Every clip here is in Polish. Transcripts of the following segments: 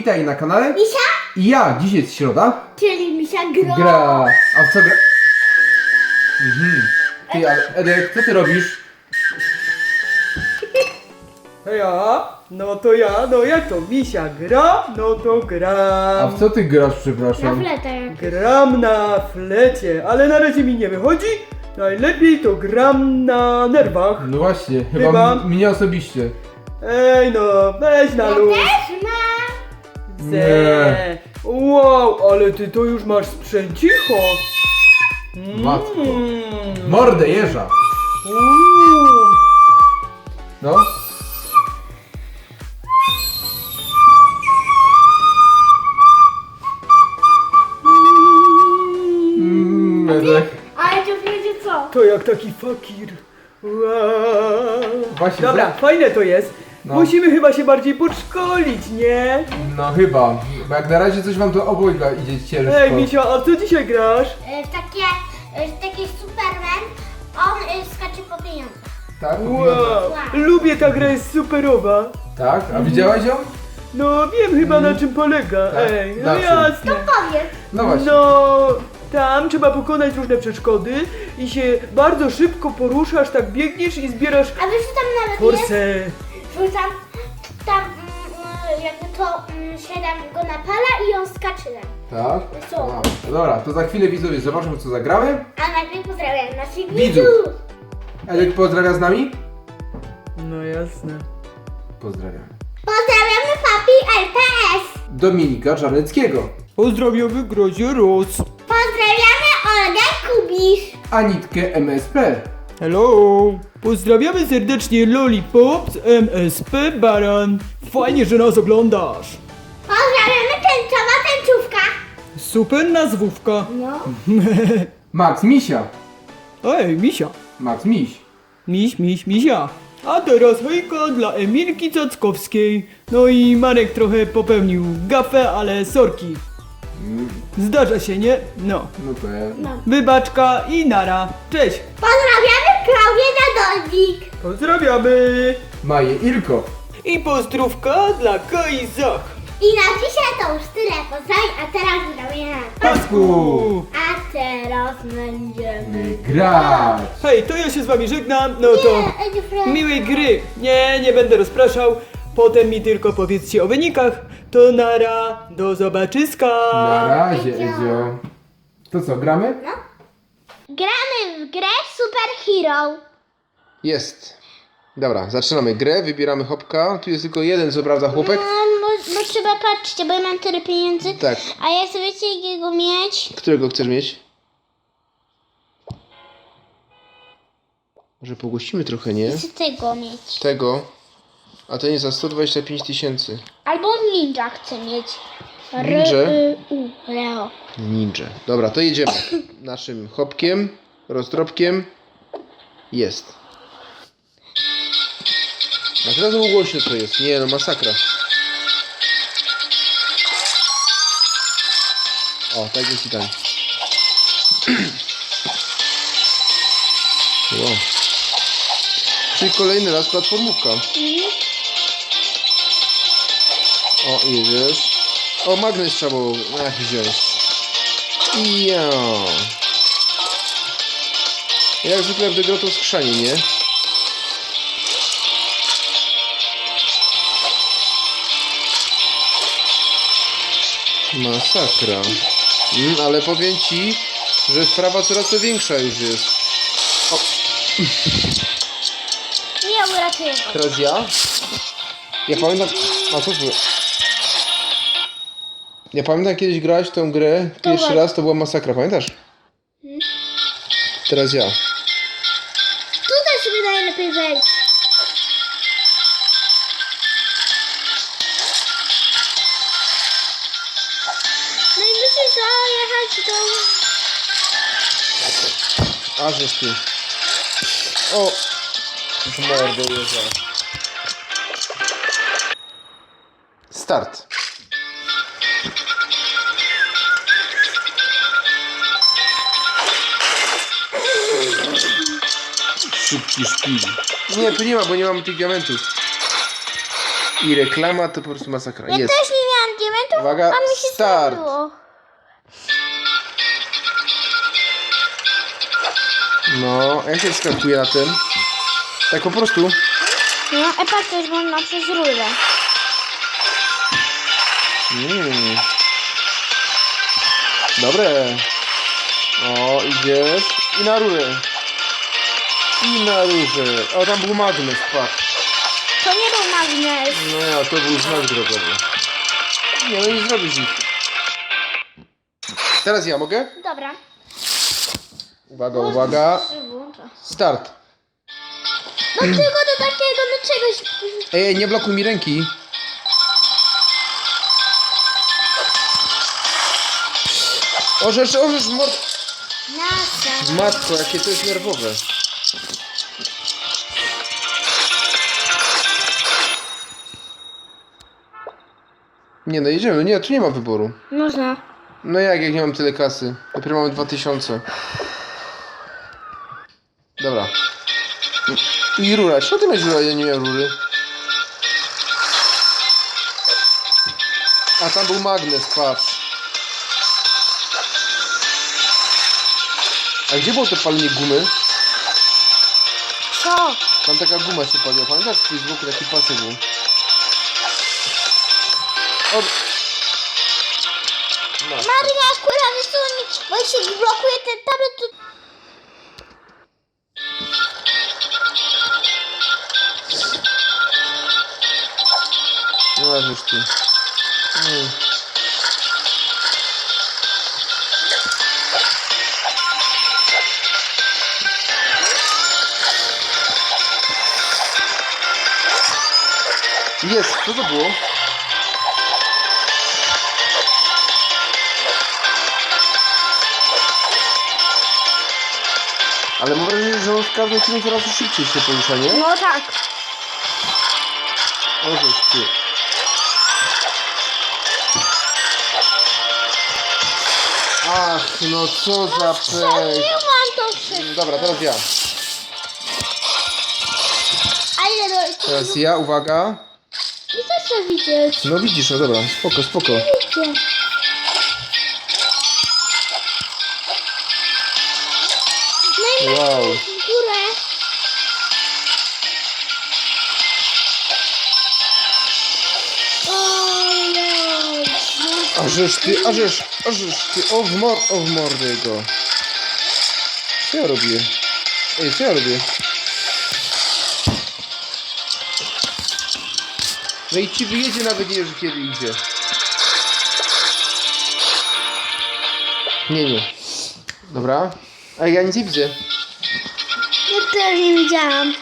witaj na kanale. Misia? I ja, dziś jest środa. Czyli misia gra. Gra. A w co gra? Mhm. Ty, ale Edek, co ty robisz? Ja? No to ja, no jak to misia gra, no to A gram. w co ty grasz, Na przepraszam? fletę. Gram na flecie, ale na razie mi nie wychodzi. Najlepiej to gram na nerwach. No właśnie, chyba, Chyba. m- mnie osobiście. Ej no, weź na Ja luz. też mam. Ze. Wow, ale ty to już masz sprzęcicho. Matko. Mm. Mordę jeża. Uuu. No. Mm, Edek. Ale to wiecie co? To jak taki fakir. Wow. Właśnie Dobra, za- fajne to jest. No. Musimy chyba się bardziej podszkolić, nie? No chyba. Bo jak na razie coś wam to obojga idzie ciężko. Ej, Misia, a co dzisiaj grasz? W takie, e, taki Superman, on e, skacze po pieniądze. Tak? po Wow, pieniądze. lubię, ta gra jest superowa. Tak? A widziałaś ją? No wiem chyba na czym polega. Tak, Ej, no na czym? jasne. Powiedz. No właśnie. No, tam trzeba pokonać różne przeszkody i się bardzo szybko poruszasz, tak biegniesz i zbierasz A wiesz co tam nawet jest? forsę. Tam, tam mm, jakby to mm, się tam go napala i on skacze. Tak? Co? No. Dobra, to za chwilę widzowie zobaczą co zagramy. A najpierw pozdrawiam naszych Widzów. widzów. Edek pozdrawia z nami? No jasne. Pozdrawiamy. Pozdrawiamy papi LPS. Dominika Czarneckiego. Pozdrawiamy Grozie Roz. Pozdrawiamy Olgę Kubisz. Anitkę MSP. Hello! Pozdrawiamy serdecznie Lollipops MSP Baran. Fajnie, że nas oglądasz. Pozdrawiamy tęczowa tęczówka. Super nazwówka. No. Max Misia. Ej, misia. Max Miś. Miś, miś, misia. A teraz hejka dla Emilki Cackowskiej. No i Marek trochę popełnił gafę, ale sorki. Zdarza się, nie? No. No to ja. no. Wybaczka i nara. Cześć. Pozdrawiamy Klaudię Nadolnik. Pozdrawiamy. Maję Ilko. I pozdrówka dla Kai Zach. I na dzisiaj to już tyle pozdrawiam, a teraz gramy na Pasku. A teraz będziemy... Grać. Hej, to ja się z wami żegnam. No to miłej gry. Nie, nie będę rozpraszał. Potem mi tylko powiedzcie o wynikach. To nara. Do zobaczyska. Na razie, Edzio. Edzio. To co, gramy? No. Gramy w grę Super Hero. Jest. Dobra, zaczynamy grę, wybieramy chopka. Tu jest tylko jeden, co prawda, chłopek. No, bo, bo trzeba patrzcie, bo ja mam tyle pieniędzy. Tak. A ja sobie wiecie jakiego mieć? Którego chcesz mieć? Może pogłosimy trochę, nie? Chcę tego mieć. Tego. A to nie za 125 tysięcy. Albo ninja chcę mieć. R, Ninja? y, u, Leo. Ninja. Dobra, to jedziemy. Naszym hopkiem, rozdrobkiem. Jest. A teraz było głośno to jest. Nie no, masakra. O, tak jest i tam. Wow. Czyli kolejny raz platformówka. O, jedziesz. O, magnes trzeba było Ach, wziąć. Ja. Jak zwykle w Degro to skrzanie, nie? Masakra. Mm, ale powiem ci, że sprawa coraz to większa już jest. Nie uratuję go. Teraz ja? Ja pamiętam... A co tu? Ja pamiętam kiedyś grałeś w tą grę pierwszy właśnie. raz, to była masakra, pamiętasz? Teraz ja. Tutaj sobie najlepiej wejść. No i musisz dojechać do... A żeż ty. O! W mordę. Start. Szybki szpil. Nie, tu nie ma, bo nie mamy tych diamentów. I reklama to po prostu masakra. Ja Jest. też nie miałam diamentów, Uwaga, a mi się start. No, jak się skakuje na tym? Tak po prostu. No, e patrz, też można przez rurę. Mm. Dobre. O, idziesz. I na rurę. I na rurę. O, tam był magnes, patrz. To nie był magnes. No ja, to był znak drogowy. Nie, no nie zrobisz nic. Teraz ja mogę? Dobra. Uwaga, uwaga. Start. No tylko do takiego, no czegoś... Ej, ej, nie blokuj mi ręki. Orzesz, orzesz, mord... Nasa. Matko, jakie to jest nerwowe. Nie no, jedziemy. Nie, tu nie ma wyboru. Można. No jak, jak nie mam tyle kasy? Dopiero mamy 2000. Dobra. I rura. Czemu ty miałeś rurę, ja nie miałem rury? A tam był magnes, patrz. A gdzie było to palenie gumy? Co? Tam taka guma się paliła. Pamiętasz, z boku taki pasek był? O... No. Maryna, akurat wiesz co, bo jak się blokuje ten tablet, to... Nie ma już tu. Mm. Jest, co to było? Ale mam wrażenie, że on w każdym filmie coraz szybciej się porusza, nie? No tak. O, żeż ty. Ach, no co za pech. Zrobiłam to wszystko. Dobra, teraz ja. A ile do... Teraz ja, uwaga. Nie chcę widzieć. No widzisz, no dobra, spoko, spoko. Widzicie. Wow. w ty, a żeż, a ty, o w mor, o w mordę go. Co ja robię? Ej, co ja robię? No i ci wyjedzie nawet nie wiesz kiedy idzie. Nie, nie. Dobra. A ja nic nie widzę. Ja też nie widziałam.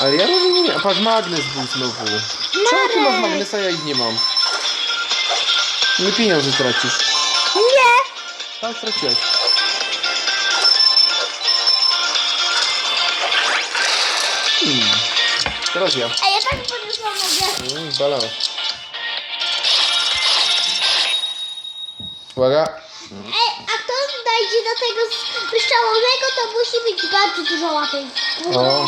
Ale ja nie. A patrz, magnes był znowu. Czemu ty masz magnesa, ja ich nie mam? Nie pieniądze tracisz. Nie. Tak, straciłeś. Hmm. Teraz ja. A ja tak podniosłam nogę. Mm, balans. Uwaga. Ej, a kto dojdzie do tego wyszczałonego, to musi mieć bardzo dużo łapek. O.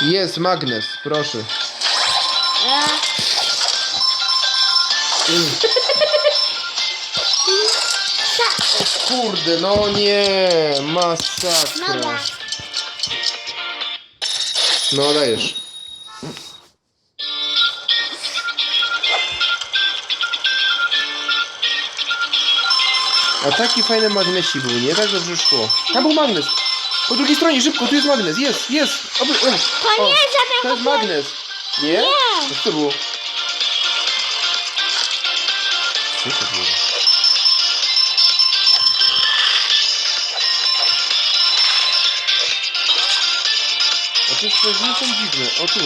Jest magnes, proszę. Mm. ta- Kurde, no nie. Masakra. No dajesz. A taki fajny magnesik był, nie? Tak dobrze szło. Tam był magnes. Po drugiej stronie, szybko, tu jest magnes. Jest, jest. O, o, To nie o, jest żaden To jest magnes. Nie? Nie. Co to było? Co to było? A te sprężyny są dziwne. O tu.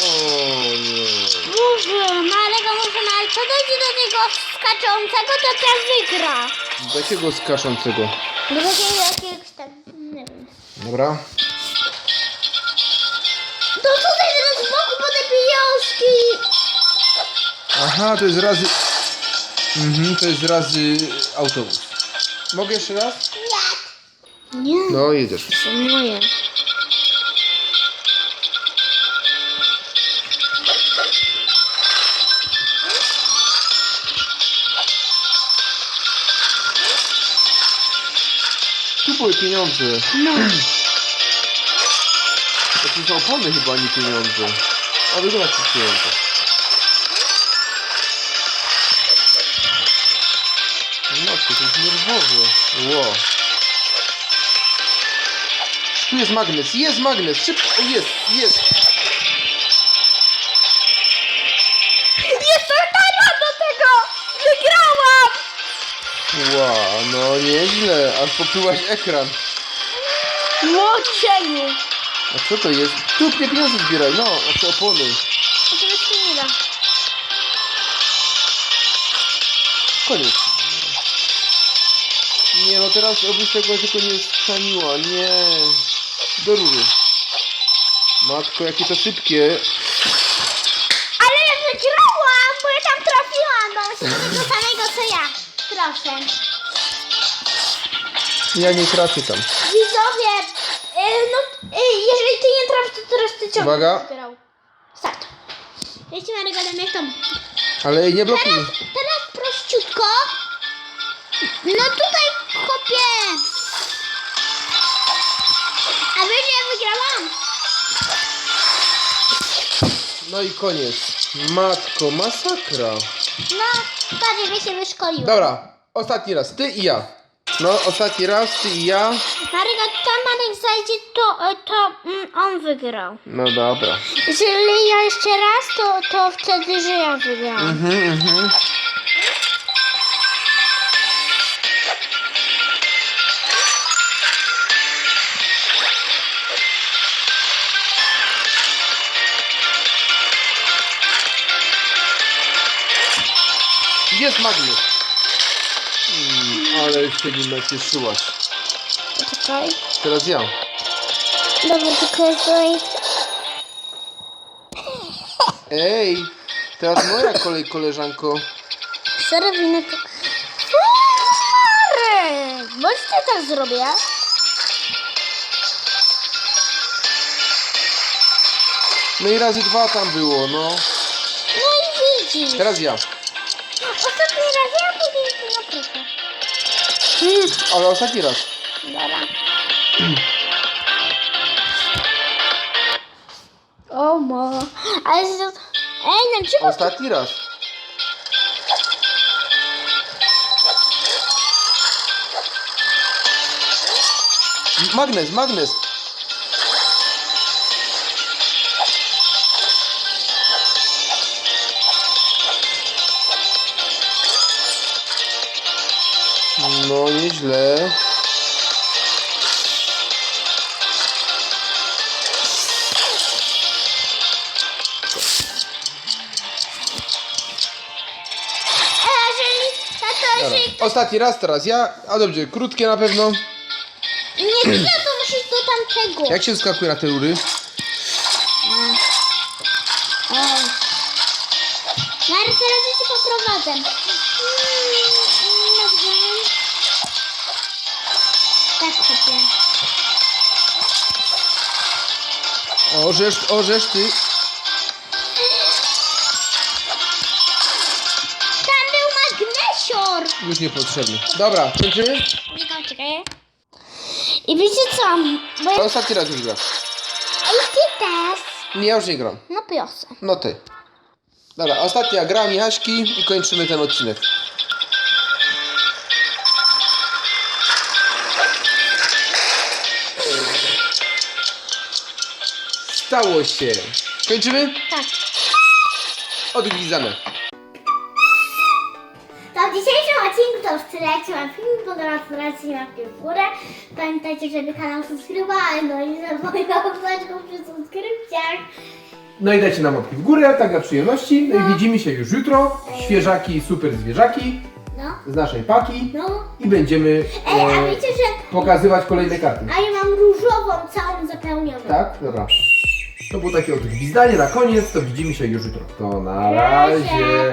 O, nie. Mówię, Marego muszę ale co dojdzie do tego skaczącego, to ten wygra. Do jakiego skaczącego? Do takiego jakiegoś tam, nie wiem. Dobra. To tutaj teraz z boku po te pieniążki. Aha, to jest razy... Mhm, to jest razy autobus. Mogę jeszcze raz? Nie. No, jedziesz. To były pieniądze. No. To są opony chyba, nie pieniądze. A wygląda jak pieniądze. Matko, to jest nerwowy. Ło. Tu jest magnes, jest magnes, szybko, jest, jest. Ła, no nieźle, aż popyłaś ekran. Młodzieniu! A co to jest? Tu mnie pieniądze zbieraj, no, a to opony. Oczywiście nie da. Koniec. Nie no teraz obyś tego tylko nie skrzaniła, nie. Do rury. Matko, jakie to szybkie. Ale ja wygrałam, bo ja tam trafiłam, bo myślę tego samego co ja. Ja nie trafię tam. Widzowie, y, no y, jeżeli ty nie trafisz, to teraz ty ciągle Uwaga. wygrał. Start. Jeśli Marek gadam jak tam. Ale jej nie blokuj. Teraz, teraz prościutko. No tutaj kopię. A wiesz, ja wygrałam? No i koniec. Matko, masakra. No, patrz, jak się wyszkolił. Dobra, ostatni raz, ty i ja. No, ostatni raz, ty i ja. Marek, a tam Marek zajdzie, to, to mm, on wygrał. No dobra. Jeżeli ja jeszcze raz, to, to wtedy, że ja wygrałam. Mhm, mhm. Jest magnes. Ale się nim nacieszyłaś. Czekaj. Teraz ja. Dobra, tylko tutaj... Ej, teraz moja kolej, koleżanko. Co robimy tu? Marek! Bądź ty tak zrobię. No i razy dwa tam było, no. No i widzisz. Teraz ja. Ostatni raz Ale ostatni raz. Dobra. O mo. Ale to... Ej, no czemu... Ostatni raz. Magnes, magnes. No nieźle. Dobra. Ostatni raz teraz ja. A dobrze, krótkie na pewno. Nie, nie, to musisz do tamtego. Jak się skakuje na te rury? Orzesz, orzesz ty. Tam był magnesior. Już niepotrzebny. Dobra, kończymy? Nie tam, czekaj. I wiecie co? Bo ja... Ostatni raz już grasz. Ej, ty też. Nie, ja już nie gram. No piosę. No ty. Dobra, ostatnia gra Michaśki i kończymy ten odcinek. Stało się. Kończymy? Tak. Odgwizdane. To w dzisiejszym odcinku to już tyle. Jak się wam film podobał, to dajcie łapkę w górę. Pamiętajcie, żeby kanał subskrybowali. No i nie zapominajcie przy subskrypcjach. No i dajcie nam łapki w górę, tak dla przyjemności. No i widzimy się już jutro. Świeżaki, super zwierzaki No, z naszej paki. no. I będziemy Ej, a e, wiecie, że... pokazywać kolejne karty. A ja mam różową, całą zapełnioną. Tak? Dobra. To było takie odgwizdanie na koniec, to widzimy się już jutro. To na Razie!